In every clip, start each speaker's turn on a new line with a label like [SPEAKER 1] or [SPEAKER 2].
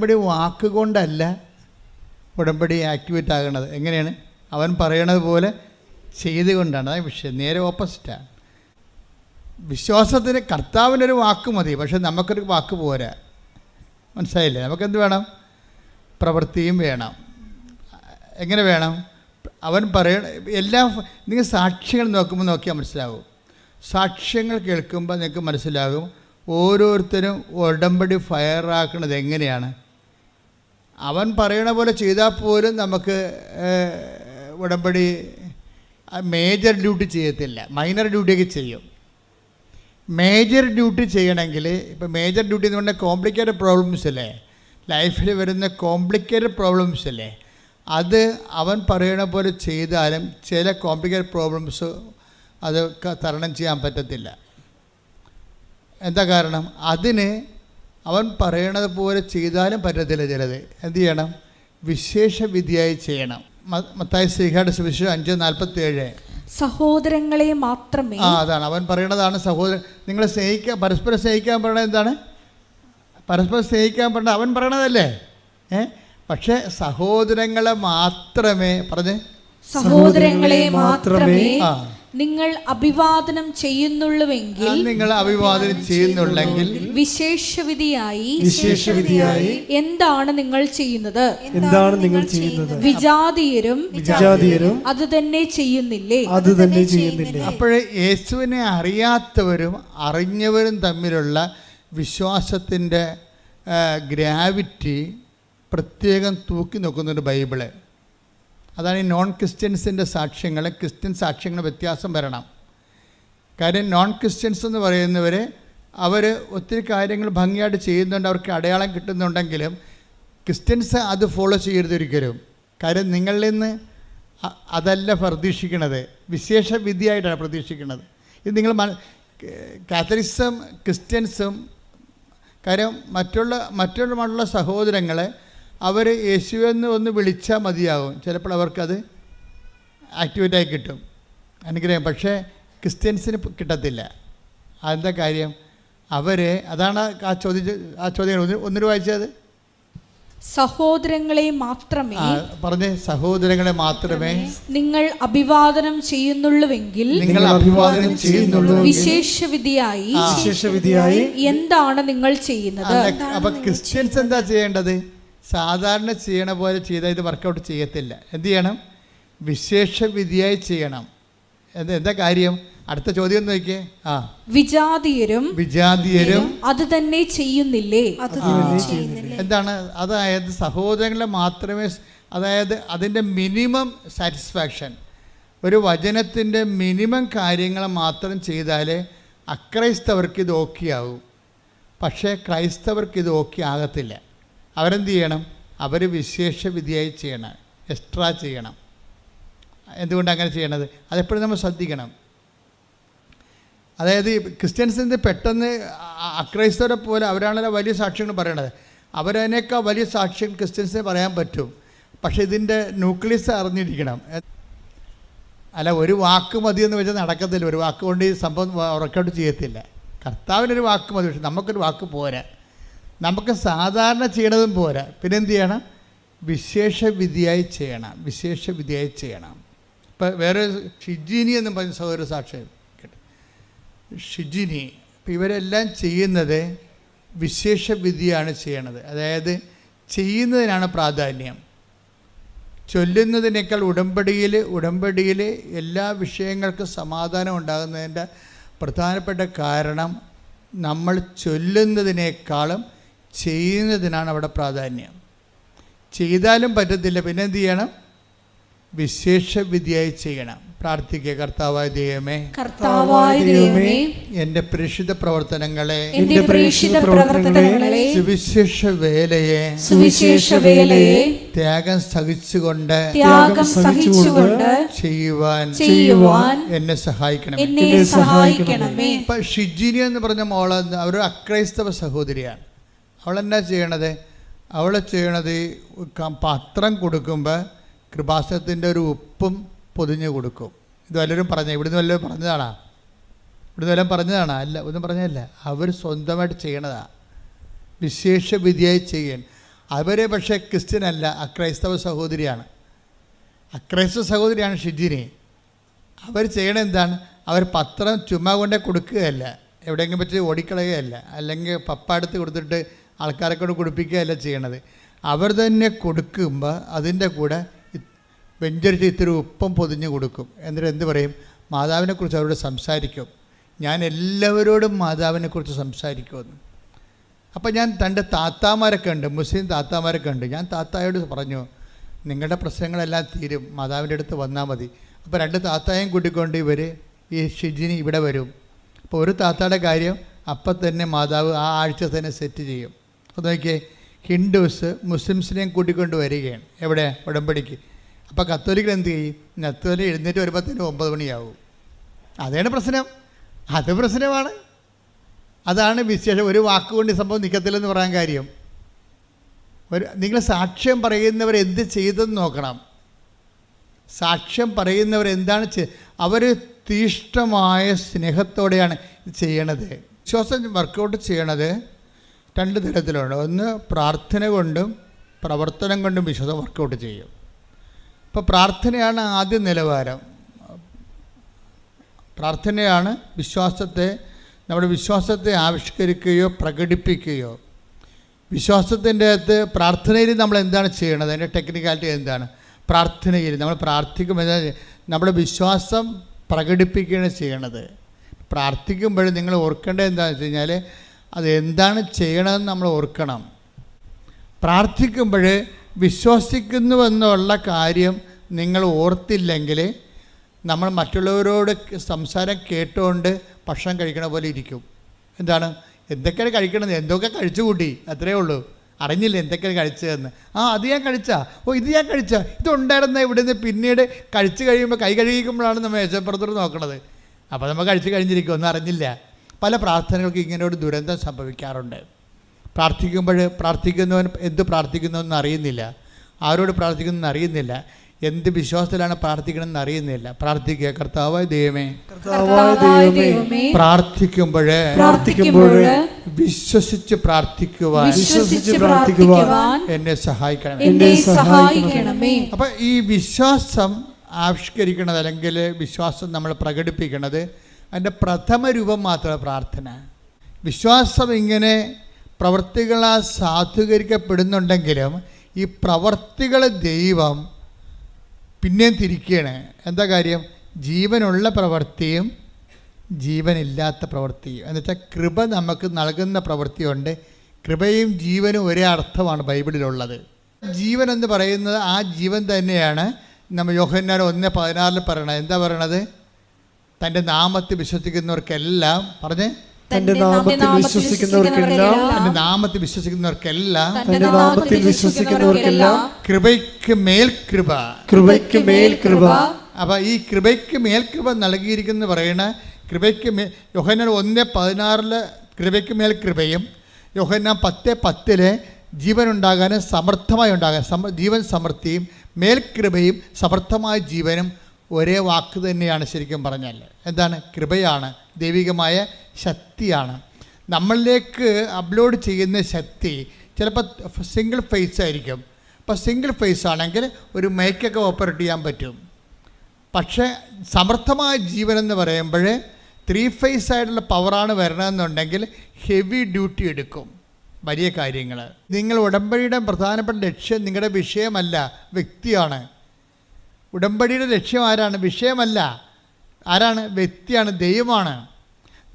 [SPEAKER 1] ഉടമ്പടി വാക്കുകൊണ്ടല്ല ഉടമ്പടി ആക്ടിവേറ്റ് ആകുന്നത് എങ്ങനെയാണ്? അവൻ പറയണത് പോലെ ചെയ്തുകൊണ്ടാണ്. അതായത് വിഷയം നേരെ ഓപ്പോസിറ്റാണ് വിശ്വാസത്തിന് കർത്താവിനൊരു വാക്ക് മതി. പക്ഷെ നമുക്കൊരു വാക്ക് പോരാ. മനസ്സിലായില്ലേ? നമുക്കെന്ത് വേണം? പ്രവൃത്തിയും വേണം. എങ്ങനെ വേണം? അവൻ പറയണ എല്ലാ നിങ്ങൾ സാക്ഷ്യങ്ങൾ നോക്കുമ്പോൾ നോക്കിയാൽ മനസ്സിലാവും. സാക്ഷ്യങ്ങൾ കേൾക്കുമ്പോൾ നിങ്ങൾക്ക് മനസ്സിലാകും ഓരോരുത്തരും ഉടമ്പടി ഫയറാക്കുന്നത് എങ്ങനെയാണ്? അവൻ പറയണ പോലെ ചെയ്താൽ പോലും നമുക്ക് ഉടമ്പടി മേജർ ഡ്യൂട്ടി ചെയ്യത്തില്ല. മൈനർ ഡ്യൂട്ടിയൊക്കെ ചെയ്യും. മേജർ ഡ്യൂട്ടി ചെയ്യണമെങ്കിൽ ഇപ്പോൾ മേജർ ഡ്യൂട്ടി എന്ന് പറഞ്ഞാൽ കോംപ്ലിക്കേറ്റഡ് പ്രോബ്ലംസ് അല്ലേ? ലൈഫിൽ വരുന്ന കോംപ്ലിക്കേറ്റഡ് പ്രോബ്ലംസ് അല്ലേ? അത് അവൻ പറയണ പോലെ ചെയ്താലും ചില കോംപ്ലിക്കേറ്റഡ് പ്രോബ്ലംസ് അത് തരണം ചെയ്യാൻ പറ്റത്തില്ല. എന്താ കാരണം? അതിന് അവൻ പറയണത് പോലെ ചെയ്താലും പറ്റത്തില്ല ചിലത്. എന്ത് ചെയ്യണം? വിശേഷ വിധിയായി ചെയ്യണം. മത്തായ ശ്രീഹാട് സുവിശേഷം അഞ്ച് നാൽപ്പത്തി ഏഴ്
[SPEAKER 2] സഹോദരങ്ങളെ മാത്രമേ
[SPEAKER 1] ആ അതാണ്. അവൻ പറയണതാണ് സഹോദരൻ നിങ്ങളെ സ്നേഹിക്കാൻ പരസ്പരം സ്നേഹിക്കാൻ പറയണത് എന്താണ്? പരസ്പരം സ്നേഹിക്കാൻ പറഞ്ഞ അവൻ പറയണതല്ലേ? ഏ? പക്ഷേ സഹോദരങ്ങളെ മാത്രമേ പറഞ്ഞേ
[SPEAKER 2] സഹോദരങ്ങളെ മാത്രമേ
[SPEAKER 1] ആ.
[SPEAKER 2] നിങ്ങൾ അഭിവാദനം ചെയ്യുന്നുള്ളുവെങ്കിൽ
[SPEAKER 1] നിങ്ങൾ അഭിവാദനം ചെയ്യുന്നുണ്ടെങ്കിൽ
[SPEAKER 2] വിശേഷവിധിയായി
[SPEAKER 3] വിശേഷവിധിയായി
[SPEAKER 2] എന്താണ് നിങ്ങൾ ചെയ്യുന്നത്?
[SPEAKER 3] എന്താണ് നിങ്ങൾ ചെയ്യുന്നത്?
[SPEAKER 2] വിജാതീയരും
[SPEAKER 3] വിജാതീയരും
[SPEAKER 2] അത് തന്നെ ചെയ്യുന്നില്ലേ?
[SPEAKER 3] അത് തന്നെ ചെയ്യുന്നില്ലേ
[SPEAKER 1] അപ്പോഴേ യേശുവിനെ അറിയാത്തവരും അറിഞ്ഞവരും തമ്മിലുള്ള വിശ്വാസത്തിന്റെ ഗ്രാവിറ്റി പ്രത്യേകം തൂക്കി നോക്കുന്നുണ്ട് ബൈബിൾ. അതാണ് ഈ നോൺ ക്രിസ്ത്യൻസിന്റെ സാക്ഷ്യങ്ങൾ. ക്രിസ്ത്യൻ സാക്ഷ്യങ്ങൾ വ്യത്യാസം വരണം. കാര്യം നോൺ ക്രിസ്ത്യൻസ് എന്ന് പറയുന്നവർ അവർ ഒത്തിരി കാര്യങ്ങൾ ഭംഗിയായിട്ട് ചെയ്യുന്നുണ്ട് അവർക്ക് അടയാളം കിട്ടുന്നുണ്ടെങ്കിലും ക്രിസ്ത്യൻസ് അത് ഫോളോ ചെയ്യരുതൊരിക്കലും കാര്യം നിങ്ങളിൽ നിന്ന് അതല്ല പ്രതീക്ഷിക്കുന്നത് വിശേഷ വിധിയായിട്ടാണ് പ്രതീക്ഷിക്കുന്നത് ഇത് നിങ്ങൾ കാത്തലിസം ക്രിസ്ത്യൻസും കാര്യം മറ്റുള്ള മറ്റുള്ള സഹോദരങ്ങളെ അവർ യേശുവെന്ന് ഒന്ന് വിളിച്ചാൽ മതിയാകും. ചിലപ്പോൾ അവർക്കത് ആക്ടിവേറ്റായി കിട്ടും. അനുഗ്രഹം. പക്ഷേ ക്രിസ്ത്യൻസിന് കിട്ടത്തില്ല. അതെന്താ കാര്യം? അവർ അതാണ് ആ ചോദ്യം ആ ചോദ്യം. ഒന്ന് ഒന്നിനു വായിച്ചത്?
[SPEAKER 2] സഹോദരങ്ങളെ മാത്രമേ
[SPEAKER 1] പറഞ്ഞേ. സഹോദരങ്ങളെ മാത്രമേ
[SPEAKER 2] നിങ്ങൾ അഭിവാദനം ചെയ്യുന്നുള്ളുവെങ്കിൽ
[SPEAKER 1] നിങ്ങൾ അഭിവാദനം ചെയ്യുന്നുള്ളൂ
[SPEAKER 2] വിശേഷവിധിയായി
[SPEAKER 3] വിശേഷവിധിയായി
[SPEAKER 2] എന്താണ് നിങ്ങൾ ചെയ്യുന്നത്?
[SPEAKER 1] അപ്പൊ ക്രിസ്ത്യൻസ് എന്താ ചെയ്യേണ്ടത്? സാധാരണ ചെയ്യണ പോലെ ചെയ്താൽ ഇത് വർക്കൗട്ട് ചെയ്യത്തില്ല. എന്ത് ചെയ്യണം? വിശേഷ വിധിയായി ചെയ്യണം. എന്താ എന്താ കാര്യം? അടുത്ത ചോദ്യം ഒന്ന് നോക്കിയേ. ആ.
[SPEAKER 2] വിജാതീയരും
[SPEAKER 1] വിജാതീയരും
[SPEAKER 2] അത് തന്നെ ചെയ്യുന്നില്ലേ?
[SPEAKER 1] എന്താണ്? അതായത് സഹോദരങ്ങളെ മാത്രമേ അതായത് അതിന്റെ മിനിമം സാറ്റിസ്ഫാക്ഷൻ. ഒരു വചനത്തിന്റെ മിനിമം കാര്യങ്ങൾ മാത്രം ചെയ്താലേ അക്രൈസ്തവർക്ക് ഇത് ഓക്കെ ആകും പക്ഷേ ക്രൈസ്തവർക്ക് ഇത് ഓക്കെ ആകത്തില്ല അവരെന്ത് ചെയ്യണം? അവർ വിശേഷ വിധിയായി ചെയ്യണം. എക്സ്ട്രാ ചെയ്യണം. എന്തുകൊണ്ട് അങ്ങനെ ചെയ്യണത്? അതെപ്പോഴും നമ്മൾ ശ്രദ്ധിക്കണം. അതായത് ക്രിസ്ത്യൻസിന്റെ പെട്ടെന്ന് അക്രൈസ്തവരെ പോലെ അവരാണല്ലോ വലിയ സാക്ഷ്യങ്ങൾ പറയണത്. അവരതിനേക്കാൾ വലിയ സാക്ഷ്യം ക്രിസ്ത്യൻസിന് പറയാൻ പറ്റും. പക്ഷേ ഇതിന്റെ ന്യൂക്ലിയസ് അറിഞ്ഞിരിക്കണം. അല്ല ഒരു വാക്ക് മതി എന്ന് വെച്ചാൽ നടക്കത്തില്ല. ഒരു വാക്ക് കൊണ്ട് ഈ സംഭവം വർക്കൗട്ട് ചെയ്യത്തില്ല. കർത്താവിനൊരു വാക്ക് മതി. പക്ഷെ നമുക്കൊരു വാക്ക് പോരാ. നമുക്ക് സാധാരണ ചെയ്യണതും പോരാ. പിന്നെ എന്ത് ചെയ്യണം. വിശേഷ വിധിയായി ചെയ്യണം. വിശേഷ വിധിയായി ചെയ്യണം ഇപ്പം വേറെ ഷിജിനി എന്ന് പറഞ്ഞ സഹോദര സാക്ഷ്യം ഷിജിനി ഇപ്പം ഇവരെല്ലാം ചെയ്യുന്നത് വിശേഷ വിധിയാണ് ചെയ്യണത്. അതായത് ചെയ്യുന്നതിനാണ് പ്രാധാന്യം. ചൊല്ലുന്നതിനേക്കാൾ ഉടമ്പടിയിൽ ഉടമ്പടിയിൽ എല്ലാ വിഷയങ്ങൾക്കും സമാധാനം ഉണ്ടാകുന്നതിന്റെ പ്രധാനപ്പെട്ട കാരണം നമ്മൾ ചൊല്ലുന്നതിനേക്കാളും ചെയ്യുന്നതിനാണ് അവിടെ പ്രാധാന്യം. ചെയ്താലും പറ്റത്തില്ല പിന്നെ എന്ത് ചെയ്യണം? വിശേഷ വിധിയായി ചെയ്യണം. പ്രാർത്ഥിക്കുക കർത്താവായ ദൈവമേ
[SPEAKER 2] കർത്താവായ ദൈവമേ
[SPEAKER 1] എന്റെ പ്രേക്ഷിത പ്രവർത്തനങ്ങളെ
[SPEAKER 2] എന്റെ പ്രേക്ഷിത പ്രവർത്തനങ്ങളെ
[SPEAKER 1] സുവിശേഷ വേലയെ
[SPEAKER 2] സുവിശേഷ വേലയെ
[SPEAKER 1] ത്യാഗം സഹിച്ചുകൊണ്ട്
[SPEAKER 2] ത്യാഗം സഹിച്ചുകൊണ്ട്
[SPEAKER 1] ചെയ്യുവാൻ
[SPEAKER 2] ചെയ്യുവാൻ
[SPEAKER 1] എന്നെ സഹായിക്കണം
[SPEAKER 2] എന്നെ സഹായിക്കണമേ.
[SPEAKER 1] ഇപ്പൊ ഷിജിനി എന്ന് പറഞ്ഞ മോൾ അവർ അക്രൈസ്തവ സഹോദരിയാണ്. അവളെന്നാ ചെയ്യണത്? അവൾ ചെയ്യണത് പത്രം കൊടുക്കുമ്പോൾ കൃപാസനത്തിന്റെ ഒരു ഉപ്പും പൊതിഞ്ഞ് കൊടുക്കും. ഇത് വല്ലവരും പറഞ്ഞ ഇവിടുന്ന് വല്ലവരും പറഞ്ഞതാണാ? ഇവിടുന്ന് വല്ലതും പറഞ്ഞതാണോ? അല്ല ഒന്നും പറഞ്ഞതല്ല. അവർ സ്വന്തമായിട്ട് ചെയ്യണതാ. വിശേഷ വിധിയായി ചെയ്യാൻ. അവർ പക്ഷേ ക്രിസ്ത്യൻ അല്ല അക്രൈസ്തവ സഹോദരിയാണ്. അക്രൈസ്തവ സഹോദരിയാണ് ഷിജിനി. അവർ ചെയ്യണത് എന്താണ്? അവർ പത്രം ചുമ്മാ കൊണ്ടേ കൊടുക്കുകയല്ല. എവിടെയെങ്കിലും പറ്റി ഓടിക്കളയുകയല്ല. അല്ലെങ്കിൽ പപ്പ എടുത്ത് കൊടുത്തിട്ട് ആൾക്കാരെ കൊണ്ട് കുടിപ്പിക്കുകയല്ല ചെയ്യണത്. അവർ തന്നെ കൊടുക്കുമ്പോൾ അതിന്റെ കൂടെ വെഞ്ചരിച്ച് ഇത്തിരി ഉപ്പം പൊതിഞ്ഞ് കൊടുക്കും. എന്നിട്ട് എന്ത് പറയും? മാതാവിനെക്കുറിച്ച് അവരോട് സംസാരിക്കും. ഞാൻ എല്ലാവരോടും മാതാവിനെക്കുറിച്ച് സംസാരിക്കുമെന്ന്. അപ്പോൾ ഞാൻ തന്റെ താത്താമാരൊക്കെ ഉണ്ട് മുസ്ലിം താത്താമാരൊക്കെ ഉണ്ട്. ഞാൻ താത്തായോട് പറഞ്ഞു നിങ്ങളുടെ പ്രശ്നങ്ങളെല്ലാം തീരും. മാതാവിന്റെ അടുത്ത് വന്നാൽ മതി. അപ്പോൾ രണ്ട് താത്തായും കൂട്ടിക്കൊണ്ട് ഇവർ ഈ ഷിജിനി ഇവിടെ വരും. അപ്പോൾ ഒരു താത്തയുടെ കാര്യം അപ്പം തന്നെ മാതാവ് ആ ആഴ്ച തന്നെ സെറ്റ് ചെയ്യും. അപ്പോൾ നോക്കിയേ ഹിന്ദുസ് മുസ്ലിംസിനെയും കൂട്ടിക്കൊണ്ട് വരികയാണ്. എവിടെ? ഉടമ്പടിക്ക്. അപ്പോൾ കത്തോലിക്കൽ എന്ത് ചെയ്യും? കത്തോലിക് എഴുന്നേറ്റ് വരുമ്പോഴത്തേനും ഒമ്പത് മണിയാവും. അതാണ് പ്രശ്നം. അത് പ്രശ്നമാണ്. അതാണ് വിശേഷം. ഒരു വാക്കുകൊണ്ട് കൊണ്ട് സംഭവം നിൽക്കത്തില്ലെന്ന് പറയാൻ കാര്യം. ഒരു നിങ്ങൾ സാക്ഷ്യം പറയുന്നവർ എന്ത് ചെയ്തെന്ന് നോക്കണം. സാക്ഷ്യം പറയുന്നവർ എന്താണ് അവർ തീഷ്ണമായ സ്നേഹത്തോടെയാണ് ചെയ്യണത്. വിശ്വാസം വർക്കൗട്ട് ചെയ്യണത് രണ്ട് തരത്തിലുണ്ട്. ഒന്ന് പ്രാർത്ഥന കൊണ്ടും പ്രവർത്തനം കൊണ്ടും വിശ്വസം വർക്കൗട്ട് ചെയ്യും. ഇപ്പോൾ പ്രാർത്ഥനയാണ് ആദ്യ നിലവാരം. പ്രാർത്ഥനയാണ് വിശ്വാസത്തെ നമ്മുടെ വിശ്വാസത്തെ ആവിഷ്കരിക്കുകയോ പ്രകടിപ്പിക്കുകയോ. വിശ്വാസത്തിന്റെ അകത്ത് പ്രാർത്ഥനയിൽ നമ്മൾ എന്താണ് ചെയ്യണത്? അതിന്റെ ടെക്നിക്കാലിറ്റി എന്താണ്? പ്രാർത്ഥനയിൽ നമ്മൾ പ്രാർത്ഥിക്കുമ്പോൾ നമ്മുടെ വിശ്വാസം പ്രകടിപ്പിക്കുകയാണ് ചെയ്യണത്. പ്രാർത്ഥിക്കുമ്പോൾ നിങ്ങൾ ഓർക്കേണ്ടത് എന്താണെന്ന് വെച്ച് കഴിഞ്ഞാൽ അത് എന്താണ് ചെയ്യണമെന്ന് നമ്മൾ ഓർക്കണം. പ്രാർത്ഥിക്കുമ്പോൾ വിശ്വസിക്കുന്നുവെന്നുള്ള കാര്യം നിങ്ങൾ ഓർത്തില്ലെങ്കിൽ നമ്മൾ മറ്റുള്ളവരോട് സംസാരം കേട്ടുകൊണ്ട് ഭക്ഷണം കഴിക്കണ പോലെ ഇരിക്കും. എന്താണ്? എന്തൊക്കെയാണ് കഴിക്കണത്? എന്തൊക്കെ കഴിച്ചു കൂട്ടി? അത്രേ ഉള്ളൂ. അറിഞ്ഞില്ല എന്തൊക്കെയാണ് കഴിച്ചതെന്ന്? ആ അത് ഞാൻ കഴിച്ചാ. ഓ ഇത് ഞാൻ കഴിച്ച. ഇതുണ്ടായിരുന്ന നിന്ന് പിന്നീട് കഴിച്ചു കഴിയുമ്പോൾ കൈ കഴുകിക്കുമ്പോഴാണ് നമ്മൾ മേശപ്പുറത്തോട് നോക്കണത്. അപ്പോൾ നമ്മൾ കഴിച്ചു കഴിഞ്ഞിരിക്കും ഒന്നും അറിഞ്ഞില്ല. പല പ്രാർത്ഥനകൾക്ക് ഇങ്ങനെ ഒരു ദുരന്തം സംഭവിക്കാറുണ്ട്. പ്രാർത്ഥിക്കുമ്പോൾ പ്രാർത്ഥിക്കുന്നവൻ എന്ത് പ്രാർത്ഥിക്കുന്നുവെന്ന് അറിയുന്നില്ല. ആരോട് പ്രാർത്ഥിക്കുന്നു അറിയുന്നില്ല. എന്ത് വിശ്വാസത്തിലാണ് പ്രാർത്ഥിക്കണമെന്ന് അറിയുന്നില്ല. പ്രാർത്ഥിക്കുക കർത്താവായ ദൈവമേ പ്രാർത്ഥിക്കുമ്പോഴേ
[SPEAKER 2] പ്രാർത്ഥിക്കുമ്പോഴേ
[SPEAKER 1] വിശ്വസിച്ച് പ്രാർത്ഥിക്കുവാൻ
[SPEAKER 2] വിശ്വസിച്ച് പ്രാർത്ഥിക്കുവാൻ
[SPEAKER 1] എന്നെ സഹായിക്കണം.
[SPEAKER 2] എന്നെ സഹായിക്കണമേ.
[SPEAKER 1] അപ്പം ഈ വിശ്വാസം ആവിഷ്കരിക്കണത് അല്ലെങ്കിൽ വിശ്വാസം നമ്മൾ പ്രകടിപ്പിക്കണത് അതിന്റെ പ്രഥമ രൂപം മാത്രമാണ് പ്രാർത്ഥന. വിശ്വാസം ഇങ്ങനെ പ്രവർത്തികളാൽ സാധൂകരിക്കപ്പെടുന്നുണ്ടെങ്കിലും ഈ പ്രവർത്തികൾ ദൈവം പിന്നെയും തിരിക്കുകയാണ്. എന്താ കാര്യം? ജീവനുള്ള പ്രവൃത്തിയും ജീവനില്ലാത്ത പ്രവൃത്തിയും എന്ന് വെച്ചാൽ കൃപ നമുക്ക് നൽകുന്ന പ്രവൃത്തിയുണ്ട് കൃപയും ജീവനും ഒരേ അർത്ഥമാണ് ബൈബിളിലുള്ളത്. ജീവൻ എന്ന് പറയുന്നത് ആ ജീവൻ തന്നെയാണ്. നമ്മൾ യോഹന്നാർ ഒന്ന് പതിനാറിൽ പറയണത്. എന്താ പറയണത്? തന്റെ നാമത്തെ വിശ്വസിക്കുന്നവർക്കെല്ലാം പറഞ്ഞേ?
[SPEAKER 3] തന്റെ നാമത്തിൽ വിശ്വസിക്കുന്നവർക്കെല്ലാം
[SPEAKER 1] തന്റെ നാമത്തിൽ വിശ്വസിക്കുന്നവർക്കെല്ലാം
[SPEAKER 3] തന്റെ നാമത്തിൽ വിശ്വസിക്കുന്നവർക്കെല്ലാം
[SPEAKER 1] കൃപയ്ക്ക് മേൽ കൃപ.
[SPEAKER 3] കൃപയ്ക്ക് മേൽ കൃപ.
[SPEAKER 1] അപ്പൊ ഈ കൃപയ്ക്ക് മേൽ കൃപ നൽകിയിരിക്കുന്നു പറയണ കൃപയ്ക്ക് മേ യോഹന ഒന്ന് പതിനാറിൽ കൃപയ്ക്ക് മേൽ കൃപയും യോഹന പത്ത് പത്തിൽ ജീവൻ ഉണ്ടാകാനും സമർത്ഥമായി ഉണ്ടാകാൻ സമ ജീവൻ സമൃദ്ധിയും മേൽകൃപയും സമർത്ഥമായ ജീവനും ഒരേ വാക്ക് തന്നെയാണ് ശരിക്കും പറഞ്ഞാൽ. എന്താണ്? കൃപയാണ് ദൈവികമായ ശക്തിയാണ്. നമ്മളിലേക്ക് അപ്ലോഡ് ചെയ്യുന്ന ശക്തി ചിലപ്പോൾ സിംഗിൾ ഫേസ് ആയിരിക്കും. അപ്പോൾ സിംഗിൾ ഫേസ് ആണെങ്കിൽ ഒരു മൈക്കൊക്കെ ഓപ്പറേറ്റ് ചെയ്യാൻ പറ്റും. പക്ഷേ സമർത്ഥമായ ജീവൻ എന്ന് പറയുമ്പോൾ ത്രീ ഫേസ് ആയിട്ടുള്ള പവറാണ് വരണമെന്നുണ്ടെങ്കിൽ ഹെവി ഡ്യൂട്ടി എടുക്കും. വലിയ കാര്യങ്ങൾ നിങ്ങൾ ഉടമ്പടിയുടെ പ്രധാനപ്പെട്ട ലക്ഷ്യം നിങ്ങളുടെ വിഷയമല്ല വ്യക്തിയാണ്. ഉടമ്പടിയുടെ ലക്ഷ്യം ആരാണ്? വിഷയമല്ല. ആരാണ്? വ്യക്തിയാണ്. ദൈവമാണ്.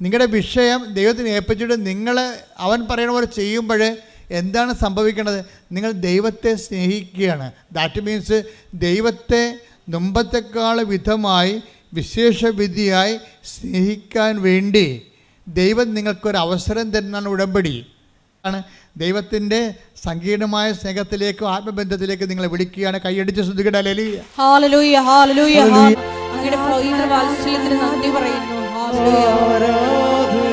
[SPEAKER 1] നിങ്ങളുടെ വിഷയം ദൈവത്തിന് ഏൽപ്പിച്ചിട്ട് നിങ്ങൾ അവൻ പറയുന്ന പോലെ ചെയ്യുമ്പോൾ എന്താണ് സംഭവിക്കുന്നത് നിങ്ങൾ ദൈവത്തെ സ്നേഹിക്കുകയാണ്. ദാറ്റ് മീൻസ് ദൈവത്തെ മുമ്പത്തെക്കാൾ വിധമായി വിശേഷവിധിയായി സ്നേഹിക്കാൻ വേണ്ടി ദൈവം നിങ്ങൾക്കൊരു അവസരം തരുന്നതാണ് ഉടമ്പടി. ആണ്. ദൈവത്തിന്റെ സങ്കീർണമായ സ്നേഹത്തിലേക്കും ആത്മബന്ധത്തിലേക്കും നിങ്ങളെ വിളിക്കുകയാണ്. കൈയടിച്ച് ശ്രദ്ധിക്കട്ടെ. അല്ലെലി
[SPEAKER 2] ഹാലലൂയ ഹാലലൂയ അങ്ങയുടെ പവിത്ര വാത്സല്യത്തിന് നന്ദി പറയുന്നു. ഹാലലൂയ